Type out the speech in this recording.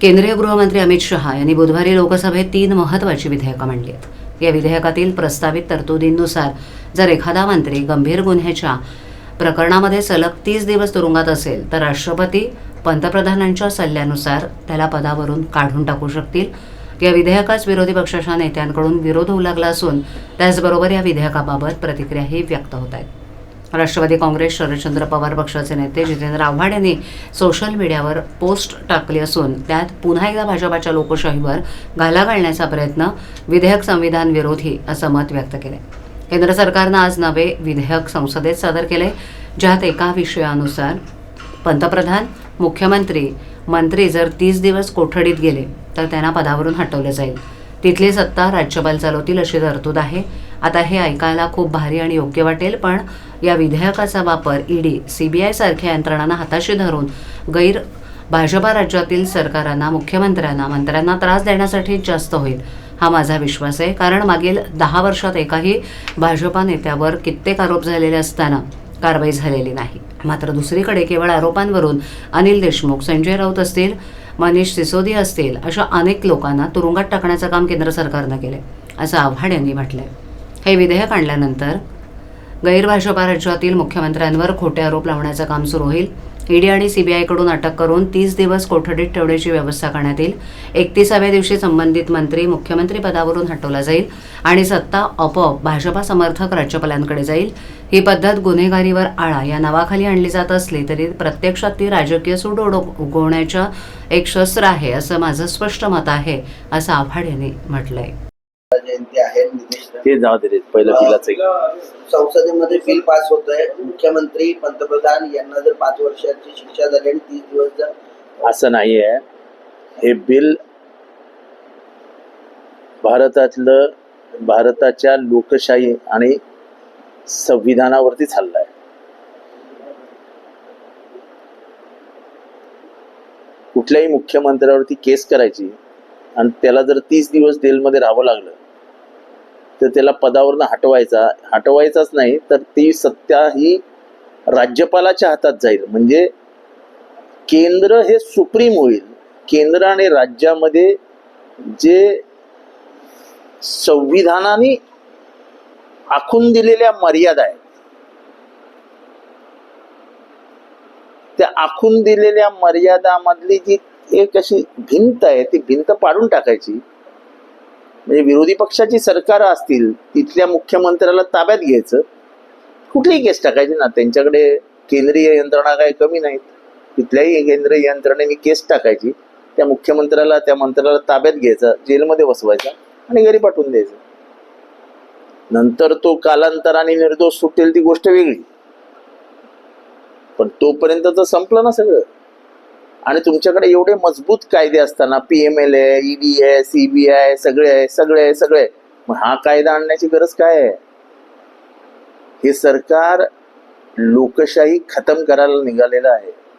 केंद्रीय गृहमंत्री अमित शहा यांनी बुधवारी लोकसभेत तीन महत्त्वाची विधेयकं मांडली आहेत. या विधेयकातील प्रस्तावित तरतुदींनुसार जर एखादा मंत्री गंभीर गुन्ह्याच्या प्रकरणामध्ये सलग तीस दिवस तुरुंगात असेल तर राष्ट्रपती पंतप्रधानांच्या सल्ल्यानुसार त्याला पदावरून काढून टाकू शकतील. या विधेयकास विरोधी पक्षाच्या नेत्यांकडून विरोध होऊ लागला असून त्याचबरोबर या विधेयकाबाबत प्रतिक्रियाही व्यक्त होत आहेत. राष्ट्रवादी काँग्रेस शरदचंद्र पवार पक्षाचे नेते जितेंद्र आव्हाड यांनी सोशल मीडियावर पोस्ट टाकली असून त्यात पुन्हा एकदा भाजपाच्या लोकशाहीवर घाला घालण्याचा प्रयत्न विधेयक संविधान विरोधी असं मत व्यक्त केले केंद्र सरकारनं आज नवे विधेयक संसदेत सादर केले ज्यात एका विषयानुसार पंतप्रधान मुख्यमंत्री मंत्री जर तीस दिवस कोठडीत गेले तर त्यांना पदावरून हटवलं जाईल. तिथली सत्ता राज्यपाल चालवतील अशी तरतूद आहे. आता हे ऐकायला खूप भारी आणि योग्य वाटेल पण या विधेयकाचा वापर ईडी सीबीआय सारख्या यंत्रणांना हाताशी धरून गैर भाजपा राज्यातील सरकारांना मुख्यमंत्र्यांना मंत्र्यांना त्रास देण्यासाठी जास्त होईल हा माझा विश्वास आहे. कारण मागील दहा वर्षात एकाही भाजपा नेत्यावर कित्येक आरोप झालेले असताना कारवाई झालेली नाही. मात्र दुसरीकडे केवळ आरोपांवरून अनिल देशमुख संजय राऊत असतील मनीष सिसोदिया असतील अशा अनेक लोकांना तुरुंगात टाकण्याचं काम केंद्र सरकारनं केलं असं आव्हाड यांनी म्हटलंय. हे विधेयक आणल्यानंतर गैरभाजपा राज्यातील मुख्यमंत्र्यांवर खोटे आरोप लावण्याचं काम सुरू होईल. ईडी आणि सीबीआयकडून अटक करून तीस दिवस कोठडीत ठेवण्याची व्यवस्था करण्यात येईल. एकतीसाव्या दिवशी संबंधित मंत्री मुख्यमंत्री पदावरून हटवला जाईल आणि सत्ता आपोआप भाजपा समर्थक राज्यपालांकडे जाईल. ही पद्धत गुन्हेगारीवर आळा या नावाखाली आणली जात असली तरी प्रत्यक्षात ती राजकीय सूड उगवण्याचं एक शस्त्र आहे असं माझं स्पष्ट मत आहे असं आव्हाड यांनी म्हटलंय. आहे ते जाऊ दे पहिलं बिलाचं संसदेमध्ये बिल पास होत आहे. मुख्यमंत्री पंतप्रधान यांना जर पाच वर्षाची शिक्षा झाली आणि तीस दिवस जर असं नाही आहे हे बिल भारतातलं भारताच्या लोकशाही आणि संविधानावरती चाललंय. कुठल्याही मुख्यमंत्र्यावरती केस करायची आणि त्याला जर तीस दिवस जेलमध्ये राहावं लागलं तर त्याला पदावरनं हटवायचा हटवायचाच नाही तर ती सत्ता ही राज्यपालाच्या हातात जाईल. म्हणजे केंद्र हे सुप्रीम होईल. केंद्र आणि राज्यामध्ये जे संविधानाने आखून दिलेल्या मर्यादा आहेत त्या आखून दिलेल्या मर्यादामधली जी एक अशी भिंत आहे ती भिंत पाडून टाकायची म्हणजे विरोधी पक्षाची सरकार असतील तिथल्या मुख्यमंत्र्याला ताब्यात घ्यायचं कुठलीही केस टाकायची ना. त्यांच्याकडे केंद्रीय यंत्रणा काही कमी नाहीत. तिथल्याही केंद्रीय यंत्रणेने केस टाकायची. त्या मुख्यमंत्र्याला त्या मंत्र्याला ताब्यात घ्यायचा जेलमध्ये बसवायचा आणि घरी पाठवून द्यायचं. नंतर तो कालांतराने निर्दोष सुटेल ती गोष्ट वेगळी. पण तोपर्यंत तर संपलं ना सगळं. आणि तुमच्याकडे एवढे मजबूत कायदे असताना P M L A ED आहे सीबीआय सगळे आहे सगळे आहे सगळे मग हा कायदा आणण्याची गरज काय आहे? हे सरकार लोकशाही खतम करायला निघालेलं आहे.